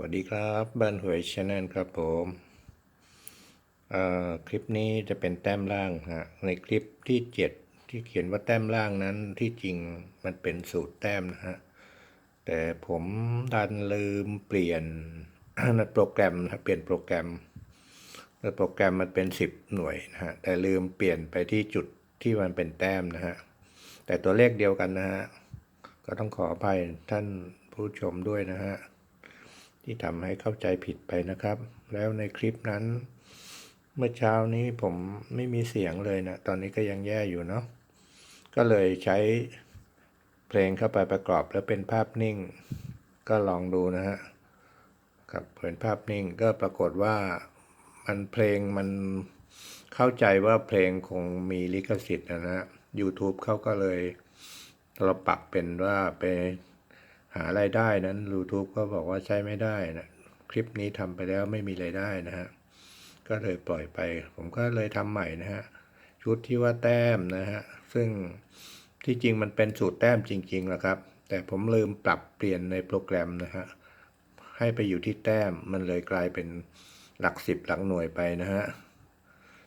วัสดีครับบ้านหวยชาแนลครับผมคลิปนี้จะเป็นแต้มล่างฮะในคลิปที่เจ็ดที่เขียนว่าแต้มล่างนั้นที่จริงมันเป็นสูตรแต้มนะฮะแต่ผมดันลืมเปลี่ยนในโปรแกรมนะเปลี่ยนโปรแกรมแล้วโปรแกรมมันเป็นสิบหน่วยนะฮะแต่ลืมเปลี่ยนไปที่จุดที่มันเป็นแต้มนะฮะแต่ตัวเลขเดียวกันนะฮะก็ต้องขออภัยท่านผู้ชมด้วยนะฮะ ที่ทำให้เข้าใจผิดไปนะครับ แล้วในคลิปนั้น เมื่อเช้านี้ผมไม่มีเสียงเลยนะตอนนี้ก็ยังแย่อยู่เนาะก็เลยใช้เพลงเข้าไปประกอบแล้วเป็นภาพนิ่ง ก็ลองดูนะฮะครับเป็นภาพนิ่งก็ปรากฏว่ามันเพลงมันเข้าใจว่าเพลงคงมีลิขสิทธิ์นะฮะ YouTube เขาก็เลยเราปรับเป็นว่าไป หารายได้นั้น YouTube ก็บอกว่าใช้ไม่ได้นะคลิปนี้ทำไปแล้วไม่มีรายได้นะฮะก็เลยปล่อยไป ผมก็เลยทำใหม่นะฮะชุดที่ว่าแต้มนะฮะซึ่งที่จริงมันเป็นสูตรแต้มจริงๆแหละครับ แต่ผมลืมปรับเปลี่ยนในโปรแกรมนะฮะให้ไปอยู่ที่แต้มมันเลยกลายเป็นหลักสิบหลักหน่วยไปนะฮะ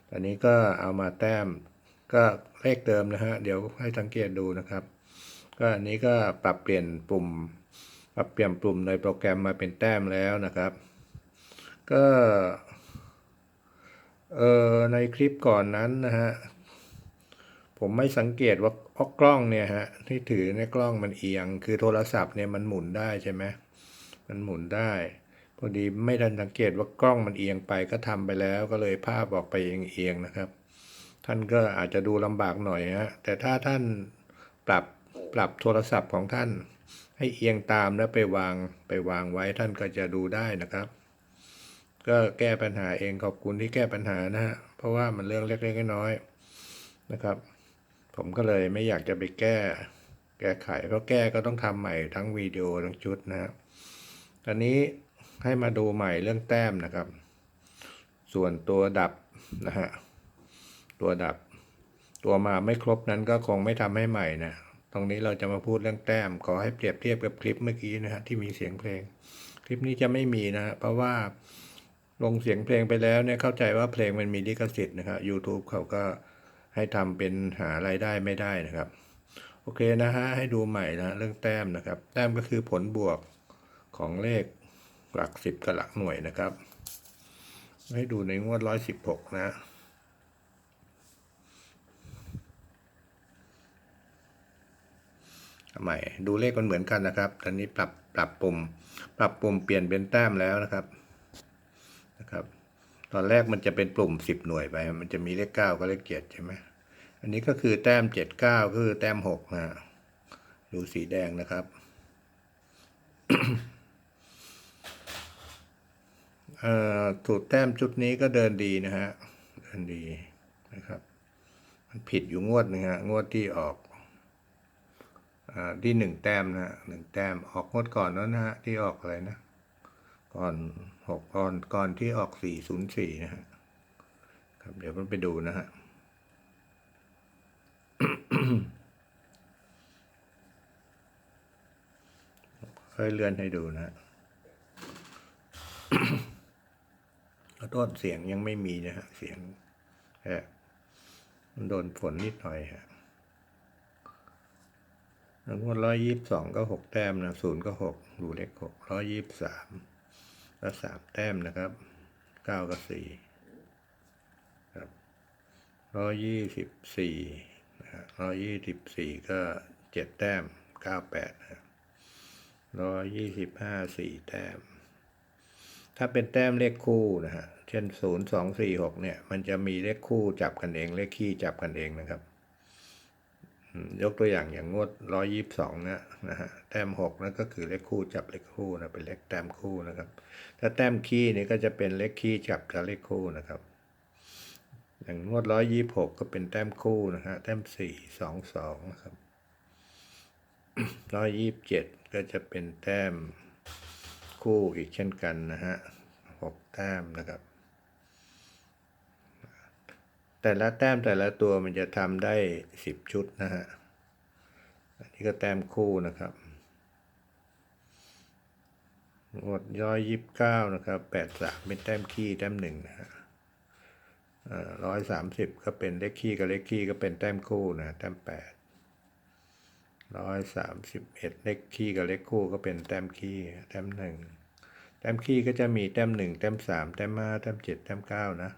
ตอนนี้ก็เอามาแต้มก็เลขเดิมนะฮะ เดี๋ยวให้สังเกตดูนะครับ ก็อันนี้ก็ปรับเปลี่ยนปุ่ม ปรับเปลี่ยนปุ่มในโปรแกรมมาเป็นแต้มแล้วนะครับ ก็เออในคลิปก่อนนั้นนะฮะ ผมไม่สังเกตว่าออกกล้องเนี่ยฮะ ที่ถือในกล้องมันเอียง คือโทรศัพท์เนี่ยมันหมุนได้ใช่ไหมมันหมุนได้พอดีไม่ทันสังเกตว่ากล้องมันเอียงไปก็ทำไปแล้วก็เลยภาพออกไปเอียงๆนะครับ ท่านก็อาจจะดูลำบากหน่อยฮะแต่ถ้าท่านปรับ ปรับโทรศัพท์ของท่าน ให้เอียงตามแล้วไปวางไปวางไว้ท่านก็จะดูได้นะครับ ก็แก้ปัญหาเองขอบคุณที่แก้ปัญหานะฮะเพราะว่ามันเรื่องเล็กๆน้อยๆนะครับ ผมก็เลยไม่อยากจะไปแก้ แก้ไข เพราะแก้ก็ต้องทำใหม่ทั้งวิดีโอทั้งชุดนะฮะตอนนี้ให้มาดูใหม่เรื่องแต้มนะครับ ส่วนตัวดับนะฮะตัวดับ ตัวมาไม่ครบนั้นก็คงไม่ทำให้ใหม่นะ รงนี้เราจะมาพูดเรื่องแต้ม ขอให้เปรียบเทียบกับคลิปเมื่อกี้นะฮะที่มีเสียงเพลง คลิปนี้จะไม่มีนะฮะเพราะว่าลงเสียงเพลงไปแล้วเนี่ยเข้าใจว่าเพลงมันมีลิขสิทธิ์นะครับ YouTube เขาก็ให้ทำเป็นหารายได้ไม่ได้นะครับ โอเคนะฮะให้ดูใหม่นะเรื่องแต้มนะครับ แต้มก็คือผลบวกของเลขหลักสิบกับหลักหน่วยนะครับ ให้ดูในงวดร้อยสิบหกนะ ใหม่ ดูเลขมันเหมือนกันนะครับ ตอนนี้ปรับปรับปุ่ม ปรับปุ่มเปลี่ยนเป็นแต้มแล้วนะครับ นะครับ ตอนแรกมันจะเป็นปุ่มสิบหน่วยไป มันจะมีเลขเก้ากับเลขเจ็ดใช่ไหมอันนี้ก็คือแต้มเจ็ดเก้าคือแต้มหกนะดูสีแดงนะครับเอ่อสูตรแต้มชุดนี้ก็เดินดีนะฮะ เดินดีนะครับ มันผิดอยู่งวดหนึงฮะ งวดที่ออก ที่หนึ่งแต้มนะหนึ่งแต้มออกงดก่อนแล้วนะฮะที่ออกอะไรนะก่อนหกก่อนก่อนที่ออกสี่ศูนย์สี่นะฮะครับเดี๋ยวมันไปดูนะฮะค่อยเลื่อนให้ดูนะฮะขอโทษเสียงยังไม่มีนะฮะเสียงแค่มันโดนฝนนิดหน่อยฮะ แล้วงวดร้อยยี่สิบสองก็หกแต้มนะศูนย์ก็หกดูเลขหกร้อยยี่สิบสามก็สามแต้มนะครับเก้าก็สี่ครับร้อยยี่สิบสี่นะฮะร้อยยี่สิบสี่ก็เจ็ดแต้มเก้าแปดนะร้อยยี่สิบห้าสี่แต้ม ถ้าเป็นแต้มเลขคู่นะฮะ เช่นศูนย์สองสี่หกเนี่ย มันจะมีเลขคู่จับกันเอง เลขคี่จับกันเองนะครับ ยกตัวอย่างอย่างงวดร้อยยี่สิบสองนะนะฮะแต้มหกนั่นก็คือเลขคู่จับเลขคู่นะเป็นเลขแต้มคู่นะครับ ถ้าแต้มคี่นี่ก็จะเป็นเลขคี่จับกับเลขคู่นะครับ อย่างงวดร้อยยี่สิบหกก็เป็นแต้มคู่นะฮะแต้มสี่สองสองนะครับร้อยยี่สิบเจ็ดก็จะเป็นแต้มคู่อีกเช่นกันนะฮะหกแต้มนะครับ แต่ละแต้มแต่ละตัวมันจะทำได้สิบชุดนะฮะอันนี้ก็แต้มคู่นะครับงวดร้อยยิบเก้านะครับแปดสามเป็นแต้มขี้แต้มหนึ่งนะฮะร้อยสามสิบก็เป็นเลขขี้กับเลขขี้ก็เป็นแต้มคู่นะแต้มแปดร้อยสามสิบเอ็ดเลขขี้กับเลขคู่ก็เป็นแต้มขี้แต้มหนึ่งแต้มขี้ก็จะมีแต้มหนึ่งแต้มสามแต้มห้าแต้มเจ็ดแต้มเก้านะ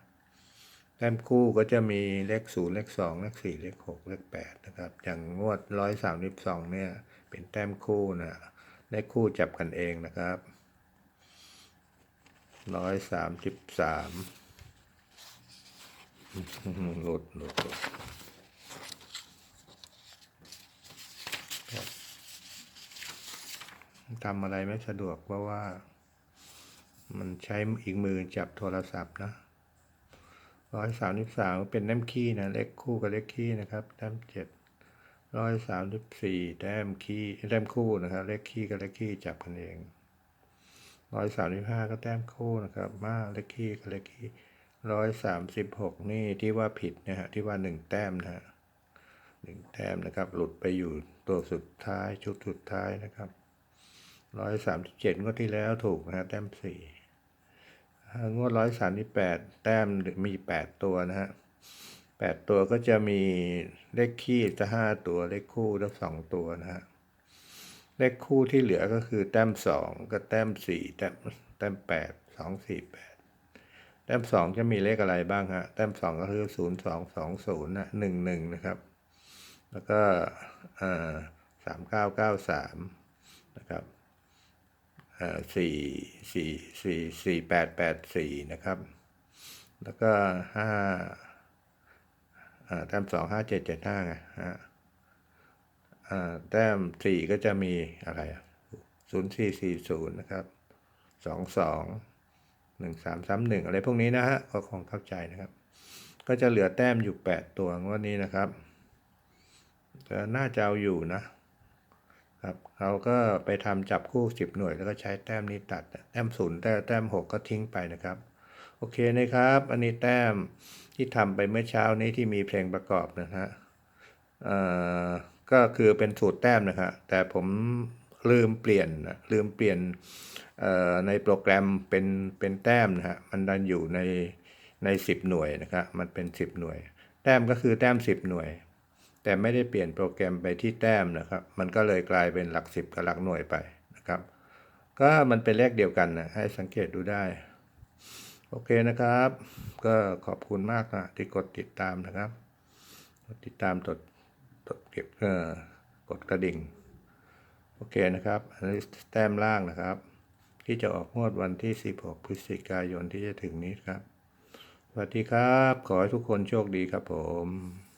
แต้มคู่ก็จะมีเลขศูนย์เลขสองเลขสี่เลขหกเลขแปดนะครับอย่างงวดร้อยสามสิบสองเนี่ยเป็นแต้มคู่นะเลขคู่จับกันเองนะครับร้อยสามสิบสามหลุดหลุดหลุดทำอะไรไม่สะดวกเพราะว่า มันใช้อีกมือจับโทรศัพท์นะ ร้อยสามสิบสามเป็นแต้มขี้นะ เลขคู่กับเลขขี้นะครับแต้มเจ็ดร้อยสามสิบสี่แต้มขี้แต้มคู่นะครับ เลขขี้กับเลขขี้จับกันเองร้อยสามสิบห้าก็แต้มคู่นะครับ มาเลขขี้กับเลขขี้ร้อยสามสิบหกนี่ที่ว่าผิดนะฮะที่ว่าหนึ่งแต้มนะฮะหนึ่งแต้มนะครับ หลุดไปอยู่ตัวสุดท้ายชุดสุดท้ายนะครับร้อยสามสิบเจ็ดงวดที่แล้วถูกนะฮะแต้มสี่ งวดร้อยสามสิบแปดแต้มมีแปดตัวนะฮะแปดตัวก็จะมีเลขคี่จะห้าตัวเลขคู่จะสองตัวนะฮะเลขคู่ที่เหลือก็คือแต้มสองก็แต้มสี่แต้มแต้มแปดสองสี่แปดแต้มสองจะมีเลขอะไรบ้างฮะแต้มสองก็คือศูนย์สองสองศูนย์นะหนึ่งหนึ่งนะครับ แล้วก็สามเก้าเก้าสามนะครับ สี่สี่สี่สี่แปดแปดสี่นะครับ แล้วก็ห้าแต้มสองห้าเจ็ดเจ็ดห้าไงฮะแต้มสี่ก็จะมีอะไรศูนย์สี่สี่ศูนย์นะครับสองสองหนึ่งสามสามหนึ่งอะไรพวกนี้นะฮะก็คงเข้าใจนะครับ ก็จะเหลือแต้มอยู่แปดตัวงวดนี้นะครับน่าจะเอาอยู่นะ ครับเราก็ไปทำจับคู่สิบหน่วย แล้วก็ใช้แต้มนี้ตัดแต้มศูนย์แต้มแต้มหกก็ทิ้งไปนะครับ โอเคนะครับ อันนี้แต้มที่ทำไปเมื่อเช้านี้ที่มีเพลงประกอบนะฮะก็คือเป็นสูตรแต้มนะครับแต่ผมลืมเปลี่ยนลืมเปลี่ยนในโปรแกรมเป็นเป็นแต้มนะฮะมันดันอยู่ในในสิบหน่วยนะครับมันเป็นสิบหน่วย แต้มก็คือแต้มสิบหน่วย แต่ไม่ได้เปลี่ยนโปรแกรมไปที่แต้มนะครับ มันก็เลยกลายเป็นหลักสิบกับหลักหน่วยไปนะครับ ก็มันเป็นเลขเดียวกันนะให้สังเกตดูได้ โอเคนะครับ ก็ขอบคุณมากนะที่กดติดตามนะครับกดติดตามตดตดเก็บเออกดกระดิ่ง โอเคนะครับอันนี้แต้มล่างนะครับ ที่จะออกงวดวันที่ 16 พฤศจิกายนที่จะถึงนี้ครับสวัสดีครับ ขอให้ทุกคนโชคดีครับผม